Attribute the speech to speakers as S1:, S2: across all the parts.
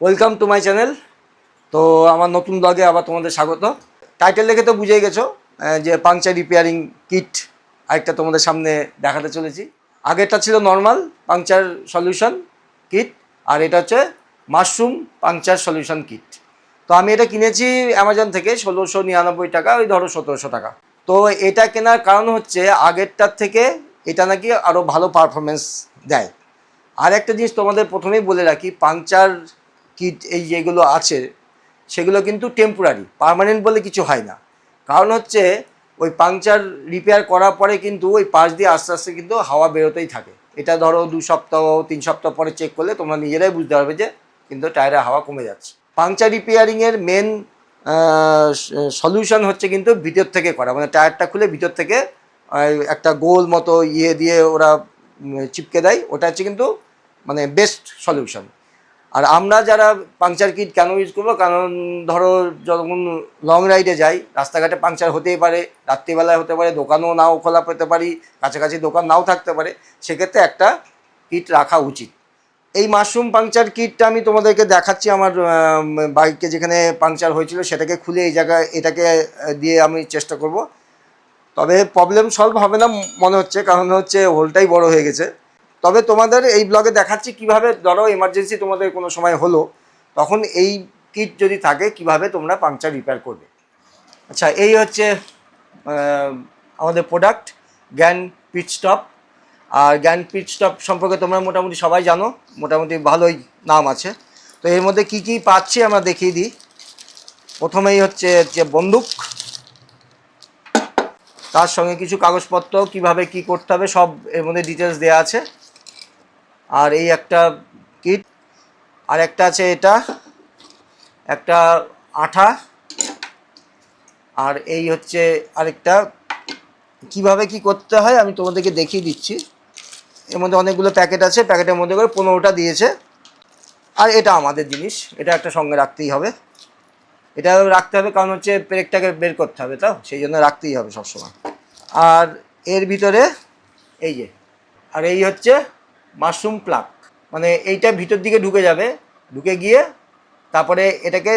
S1: Welcome to my channel তো আমার নতুন ব্লগে আবার তোমাদের স্বাগত। টাইটেল দেখে তো বুঝেই গেছো যে পাংচার রিপেয়ারিং কিট আরেকটা তোমাদের সামনে দেখাতে চলেছি। আগেরটা ছিল নর্মাল পাংচার সলিউশন কিট আর এটা হচ্ছে মাশরুম পাংচার সলিউশন কিট তো আমি এটা কিনেছি অ্যামাজন থেকে ষোলোশো নিরানব্বই টাকা, ওই ধরো সতেরোশো টাকা। তো এটা কেনার কারণ হচ্ছে আগেরটার থেকে এটা নাকি আরও ভালো পারফরমেন্স দেয়। আর একটা জিনিস তোমাদের প্রথমেই বলে রাখি পাংচার কিট এই যেগুলো আছে, সেগুলো কিন্তু টেম্পোরারি পার্মানেন্ট বলে কিছু হয় না। কারণ হচ্ছে, ওই পাংচার রিপেয়ার করার পরে কিন্তু ওই পাশ দিয়ে আস্তে আস্তে কিন্তু হাওয়া বেরোতেই থাকে। এটা ধরো দু সপ্তাহ, তিন সপ্তাহ পরে চেক করলে তোমরা নিজেরাই বুঝতে পারবে যে কিন্তু টায়ারে হাওয়া কমে যাচ্ছে। পাংচার রিপেয়ারিংয়ের মেন সলিউশন হচ্ছে কিন্তু ভিতর থেকে করা। মানে টায়ারটা খুলে ভিতর থেকে একটা গোল মতো ইয়ে দিয়ে ওরা চিপকে দেয়। ওটা হচ্ছে কিন্তু মানে বেস্ট সলিউশন আর আমরা যারা পাংচার কিট কেন ইউজ করব? কারণ ধরো যখন লং রাইডে যাই, রাস্তাঘাটে পাংচার হতেই পারে, রাত্রিবেলায় হতে পারে, দোকানও নাও খোলা পেতে পারি, কাছাকাছি দোকান নাও থাকতে পারে, সেক্ষেত্রে একটা কিট রাখা উচিত। এই মাশরুম পাংচার কিটটা আমি তোমাদেরকে দেখাচ্ছি আমার বাইকে যেখানে পাংচার হয়েছিল, সেটাকে খুলে এই জায়গায়, এটাকে দিয়ে আমি চেষ্টা করব। তবে প্রবলেম সলভ হবে না, মনে হচ্ছে, কারণ হচ্ছে হোলটাই বড় হয়ে গেছে। তবে তোমাদের এই ব্লগে দেখাচ্ছি কীভাবে ধরো এমার্জেন্সি তোমাদের কোনো সময় হলো, তখন এই কিট যদি থাকে, কীভাবে তোমরা পাংচার রিপেয়ার করবে। আচ্ছা এই হচ্ছে আমাদের প্রোডাক্ট জ্ঞান পিট স্টপ আর জ্ঞান পিট স্টপ সম্পর্কে তোমরা মোটামুটি সবাই জানো, মোটামুটি ভালোই নাম আছে। তো এর মধ্যে কি কি পাচ্ছি আমরা দেখিয়ে দিই। প্রথমেই হচ্ছে যে বন্দুক, তার সঙ্গে কিছু কাগজপত্র, কীভাবে কি করতে হবে, সব এর মধ্যে ডিটেলস দেওয়া আছে। আর এই একটা কিট, আর একটা আছে এটা, একটা আঠা, আর এই হচ্ছে আরেকটা। কীভাবে কি করতে হয় আমি তোমাদেরকে দেখিয়ে দিচ্ছি। এর মধ্যে অনেকগুলো প্যাকেট আছে, প্যাকেটের মধ্যে করে পনেরোটা দিয়েছে। আর এটা আমাদের জিনিস, এটা একটা সঙ্গে রাখতেই হবে। এটা রাখতে হবে কারণ হচ্ছে পেরেকটাকে বের করতে হবে তো সেই জন্য রাখতেই হবে সবসময়। আর এর ভিতরে এই যে, আর এই হচ্ছে মাশরুম প্লাক। মানে এইটা ভিতর দিকে ঢুকে যাবে, ঢুকে গিয়ে তারপরে এটাকে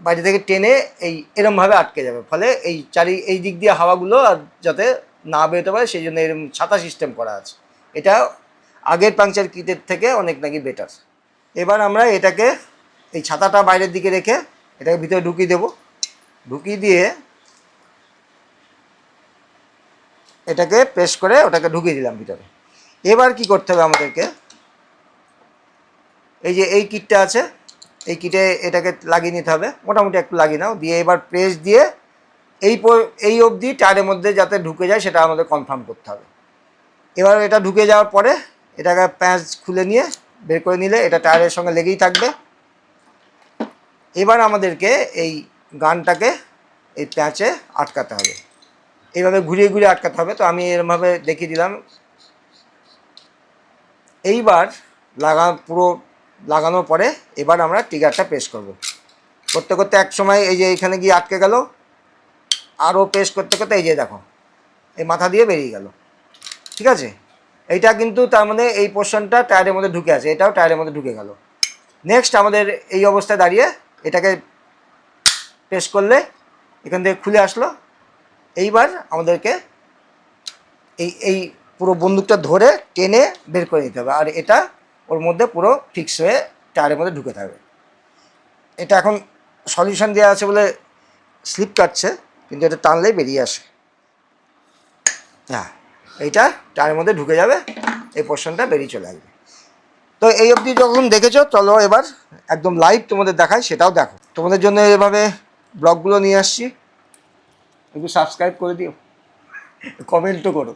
S1: বাইরে থেকে টেনে এই এরমভাবে আটকে যাবে। ফলে এই চারি, এই দিক দিয়ে হাওয়াগুলো আর যাতে না বেরোতে পারে, সেই জন্য এরম ছাতা সিস্টেম করা আছে। এটা আগের পাংচার কিটের থেকে অনেক নাকি বেটার এবার আমরা এটাকে, এই ছাতাটা বাইরের দিকে রেখে এটাকে ভিতরে ঢুকিয়ে দেবো। ঢুকিয়ে দিয়ে এটাকে প্রেস করে ওটাকে ঢুকিয়ে দিলাম ভিতরে। এবার কি করতে হবে আমাদেরকে? এই যে এই কিটটা আছে, এই কিটে এটাকে লাগিয়ে নিতে হবে। মোটামুটি একটু লাগিয়ে নাও। দিয়ে এবার প্রেস দিয়ে এই এই অবধি টায়ারের মধ্যে যাতে ঢুকে যায় সেটা আমাদের কনফার্ম করতে হবে। এবার এটা ঢুকে যাওয়ার পরে এটাকে প্যাঁচ খুলে নিয়ে বের করে নিলে এটা টায়ারের সঙ্গে লেগেই থাকবে। এবার আমাদেরকে এই গানটাকে এই প্যাঁচে আটকাতে হবে। এইভাবে ঘুরিয়ে ঘুরিয়ে আটকাতে হবে। তো আমি এরমভাবে দেখিয়ে দিলাম। এইবার লাগা, পুরো লাগানোর পরে এবার আমরা ট্রিগারটা প্রেস করব। করতে করতে এক সময় এই যে এখানে গিয়ে আটকে গেল আরও প্রেস করতে করতে এই যে দেখো, এই মাথা দিয়ে বেরিয়ে গেল। ঠিক আছে? এইটা কিন্তু তার মানে এই পোর্শনটা টায়ারের মধ্যে ঢুকে আছে, এটাও টায়ারের মধ্যে ঢুকে গেল। নেক্সট আমাদের এই অবস্থায় দাঁড়িয়ে এটাকে প্রেস করলে এখান থেকে খুলে আসলো। এইবার আমাদেরকে এই এই পুরো বন্দুকটা ধরে টেনে বের করে নিতে হবে। আর এটা ওর মধ্যে পুরো ফিক্স হয়ে টায়ারের মধ্যে ঢুকে থাকবে। এটা এখন সলিউশন দেওয়া আছে বলে স্লিপ কাটছে, কিন্তু এটা টানলেই বেরিয়ে আসে। হ্যাঁ এইটা টায়ারের মধ্যে ঢুকে যাবে, এই পোর্শনটা বেরিয়ে চলে আসবে। তো এই অবধি যখন দেখেছ, চলো এবার একদম লাইভ তোমাদের দেখাই, সেটাও দেখো। তোমাদের জন্য এভাবে ব্লগগুলো নিয়ে আসছি। একটু সাবস্ক্রাইব করে দিও। কমেন্টও করো।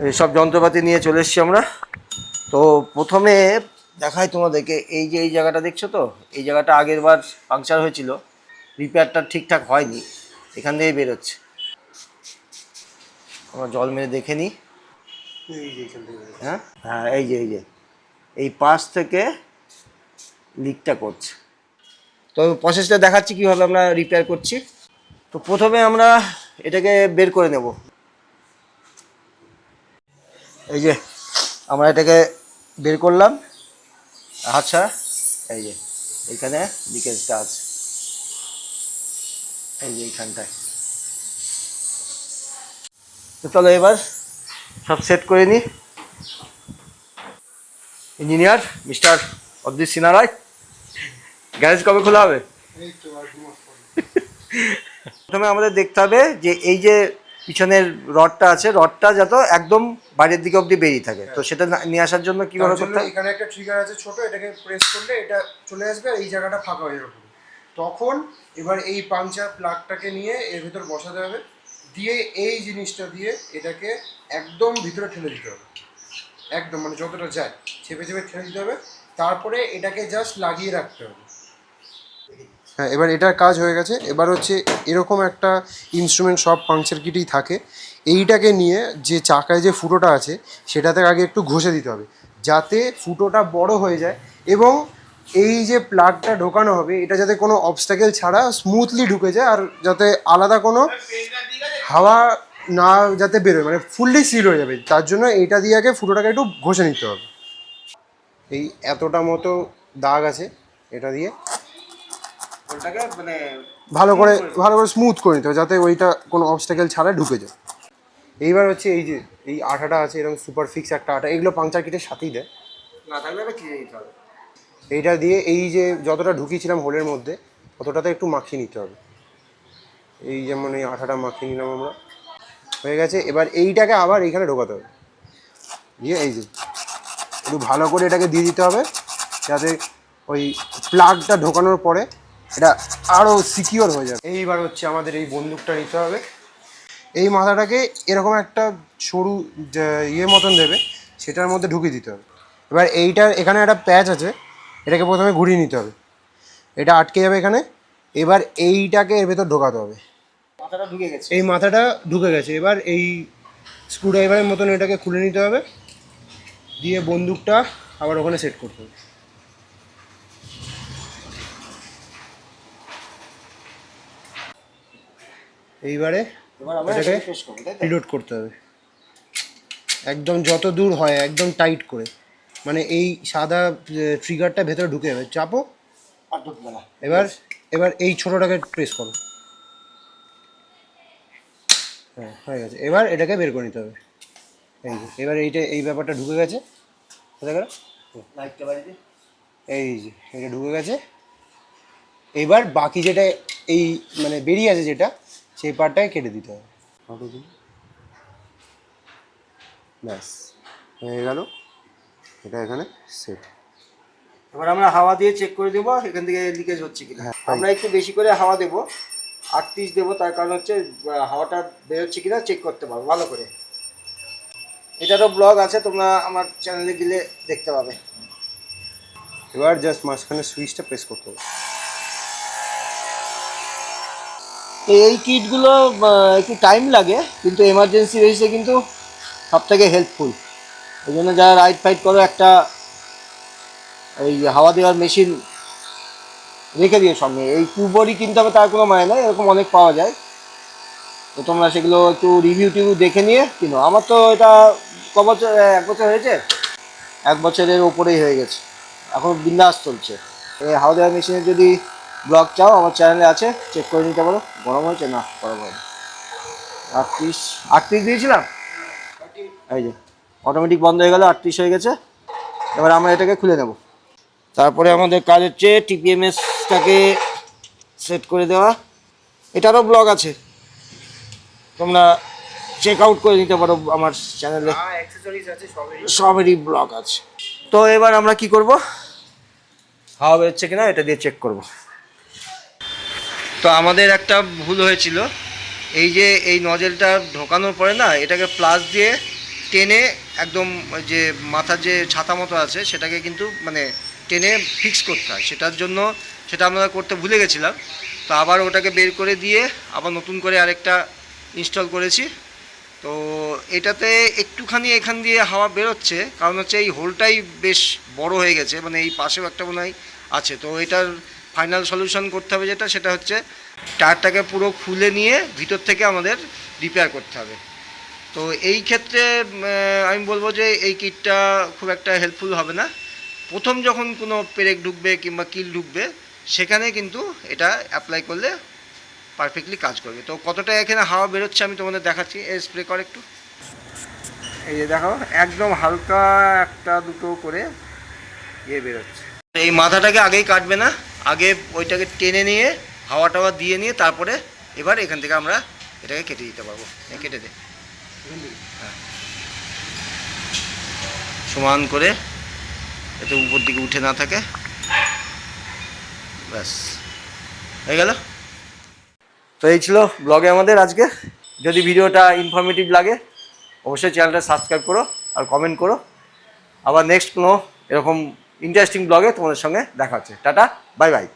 S1: সব যন্ত্রপাতি নিয়ে চলে এসেছি আমরা। তো প্রথমে দেখাই তোমাদেরকে এই যে এই জায়গাটা দেখছ তো? এই জায়গাটা আগের বার পাংচার হয়েছিল। রিপেয়ারটা ঠিকঠাক হয়নি। এখান থেকেই বেরোচ্ছে। আমরা জল মেরে দেখে নিই। হ্যাঁ? হ্যাঁ এই যে এই যে। এই পাশ থেকে লিকটা করছে। তো প্রসেসটা দেখাচ্ছি কীভাবে আমরা রিপেয়ার করছি। তো প্রথমে আমরা এটাকে বের করে নেব। এই যে আমরা এটাকে বের করলাম। আচ্ছা এই যে এইখানে লিকেজটা আছে এই যে এইখানটায়। তো চলো এবার সব সেট করে নিই engineer mister Adit Sinha Roy garage কবে খোলা হবে? প্রথমে আমাদের দেখতে হবে যে এই যে পিছনের রডটা আছে রডটা যাতে একদম বাইরের দিকে অবধি বেরিয়ে থাকে। তো সেটা নিয়ে আসার জন্য কি করে করতে?
S2: এখানে একটা ট্রিগার আছে ছোট এটাকে প্রেস করলে এটা চলে আসবে আর এই জায়গাটা ফাঁকা হয়ে যাবে। তখন এবার এই পাঞ্চার প্লাগটাকে নিয়ে এর ভিতর বসাতে হবে। দিয়ে এই জিনিসটা দিয়ে এটাকে একদম ভিতরে ঠেলে দিতে হবে। একদম মানে যতটা যায় চেপে চেপে ঠেলে দিতে হবে। তারপরে এটাকে জাস্ট লাগিয়ে রাখতে হবে। হ্যাঁ এবার এটার কাজ হয়ে গেছে। এবার হচ্ছে এরকম একটা ইনস্ট্রুমেন্ট সব পাংচার কিটেই থাকে। এইটাকে নিয়ে যে চাকায় যে ফুটোটা আছে, সেটাতে আগে একটু ঘষে দিতে হবে। যাতে ফুটোটা বড় হয়ে যায় এবং এই যে প্লাগটা ঢোকানো হবে, এটা যাতে কোনো অবস্টাকেল ছাড়া স্মুথলি ঢুকে যায় আর যাতে আলাদা কোনো হাওয়া না যাতে বেরোয় মানে ফুললি সিল হয়ে যাবে। তার জন্য এইটা দিয়ে আগে ফুটোটাকে একটু ঘষে নিতে হবে। এই এতটা মতো দাগ আছে, এটা দিয়ে।
S1: ওটাকে মানে
S2: ভালো করে ভালো করে স্মুথ করে নিতে হবে যাতে ওইটা কোনো অবস্টাকেল ছাড়া ঢুকে যায়। এইবার হচ্ছে এই যে এই আঠাটা আছে এরকম সুপার ফিক্স একটা আঠা এগুলো পাংচার কিটের সাথেই দেয়।
S1: না থাকলে এটা কিনে নিতে হবে।
S2: এইটা দিয়ে এই যে যতটা ঢুকিয়েছিলাম হোলের মধ্যে ততটাতে একটু মাখিয়ে নিতে হবে। এই যেমন এই আঠাটা মাখিয়ে নিলাম আমরা। হয়ে গেছে এবার এইটাকে আবার এইখানে ঢোকাতে হবে। দিয়ে এই যে একটু ভালো করে এটাকে দিয়ে দিতে হবে যাতে ওই প্লাগটা ঢোকানোর পরে এটা আরও সিকিওর হয়ে যাবে। এইবার হচ্ছে আমাদের এই বন্দুকটা নিতে হবে। এই মাথাটাকে এরকম একটা সরু ইয়ে মতন দেবে সেটার মধ্যে ঢুকিয়ে দিতে হবে। এবার এইটার এখানে একটা প্যাচ আছে এটাকে প্রথমে ঘুরিয়ে নিতে হবে। এটা আটকে যাবে এখানে। এবার এইটাকে এর ভেতর ঢোকাতে হবে।
S1: মাথাটা ঢুকে গেছে।
S2: এই মাথাটা ঢুকে গেছে। এবার এই স্ক্রুড্রাইভারের মতন এটাকে খুলে নিতে হবে। দিয়ে বন্দুকটা আবার ওখানে সেট করতে হবে। এইবারে এটাকে? রিলোড করতে হবে। একদম যত দূর হয় একদম টাইট করে। মানে এই সাদা ট্রিগারটা ভেতরে ঢুকে যাবে। চাপো। এবার এবার এই ছোটোটাকে প্রেস করো। হ্যাঁ হয়ে গেছে। এবার এটাকে বের করে নিতে হবে। এই যে এবার এইটা এই ব্যাপারটা ঢুকে গেছে। কোথায় গেল? এই যে এটা ঢুকে গেছে। এবার বাকি যেটা এই মানে বেরিয়ে আছে যেটা সেই পার্টটাকে কেটে দিতে হবে। ব্যাস হয়ে গেল। এটা এখানে সেট
S1: এবার আমরা হাওয়া দিয়ে চেক করে দেবো এখান থেকে লিকেজ হচ্ছে কিনা।
S2: হ্যাঁ,
S1: আমরা একটু বেশি করে হাওয়া দেবো। আটত্রিশ দেবো তার কারণ হচ্ছে হাওয়াটা বেরোচ্ছে কিনা চেক করতে পারব ভালো করে। এটারও ব্লগ আছে তোমরা আমার চ্যানেলে গেলে দেখতে পাবে।
S2: এবার জাস্ট মাঝখানে সুইচটা প্রেস করতে হবে।
S1: তো এই কিটগুলো একটু টাইম লাগে, কিন্তু এমার্জেন্সি বেসিসে কিন্তু সব থেকে হেল্পফুল ওই জন্য যারা রাইড ফাইড করো, একটা এই হাওয়া দেওয়ার মেশিন রেখে দিও সঙ্গে এই কিউবরই কিনতে হবে, তার কোনো মানে নয় এরকম অনেক পাওয়া যায়। তো তোমরা সেগুলো একটু রিভিউ টিভিউ দেখে নিয়ে কিনো। আমার তো এটা ক বছর, এক বছর হয়েছে? এক বছরের ওপরেই হয়ে গেছে। এখন বিন্দাস চলছে। এই হাওয়া দেওয়ার মেশিনের যদি ব্লগ চাও আমার চ্যানেলে আছে চেক করে নিতে পারো। গরম হয়েছে? না গরম হয়নি। আটত্রিশ আটত্রিশ দিয়েছিলাম? এই যে অটোমেটিক বন্ধ হয়ে গেল আটত্রিশ হয়ে গেছে। এবার আমরা এটাকে খুলে নেব। তারপরে আমাদের কাজ হচ্ছে টিপিএমএসটাকে সেট করে দেওয়া। এটারও ব্লগ আছে। তোমরা চেক আউট করে নিতে পারো আমার চ্যানেলে। সবেরই। ব্লগ আছে। তো এবার আমরা কি করব? হাওয়া বেরোচ্ছে কিনা এটা দিয়ে চেক করব। তো আমাদের একটা ভুল হয়েছিল। এই যে এই নজেলটা ঢোকানোর পরে না, এটাকে প্লাস দিয়ে টেনে একদম যে মাথার যে ছাতা মতো আছে, সেটাকে কিন্তু মানে টেনে ফিক্স করতে হয়। সেটার জন্য সেটা আমরা করতে ভুলে গেছিলাম। তো আবার ওটাকে বের করে দিয়ে আবার নতুন করে আরেকটা ইনস্টল করেছি। তো এটাতে একটুখানি এখান দিয়ে হাওয়া বেরোচ্ছে, কারণ হচ্ছে এই হোলটাই বেশ বড় হয়ে গেছে মানে এই পাশেও একটা মনে হয় আছে। তো এটার ফাইনাল সলিউশন করতে হবে যেটা, সেটা হচ্ছে টায়ারটাকে পুরো খুলে নিয়ে ভিতর থেকে আমাদের রিপেয়ার করতে হবে। তো এই ক্ষেত্রে আমি বলব যে এই কিটটা খুব একটা হেল্পফুল হবে না। প্রথম যখন কোনো পেরেক ঢুকবে কিংবা কিল ঢুকবে, সেখানে কিন্তু এটা অ্যাপ্লাই করলে পারফেক্টলি কাজ করবে। তো কতটা এখানে হাওয়া বেরোচ্ছে আমি তোমাদের দেখাচ্ছি এই স্প্রে কর একটু। এই যে দেখো, একদম হালকা একটা দুটো করে ইয়ে বেরোচ্ছে। এই মাথাটাকে আগেই কাটবে না আগে ওইটাকে টেনে নিয়ে, হাওয়া টাওয়া দিয়ে নিয়ে তারপরে এবার এখান থেকে আমরা এটাকে কেটে দিতে পারব। কেটে দে। হ্যাঁ। সমান করে এতে উপর দিকে উঠে না থাকে। ব্যাস। হয়ে গেল। তো এই ছিল ব্লগে আমাদের আজকে। যদি ভিডিওটা ইনফরমেটিভ লাগে, অবশ্যই চ্যানেলটা সাবস্ক্রাইব করো আর কমেন্ট করো। আবার নেক্সট কোনো এরকম ইন্টারেস্টিং ব্লগে তোমাদের সঙ্গে দেখা হচ্ছে। Tata bye bye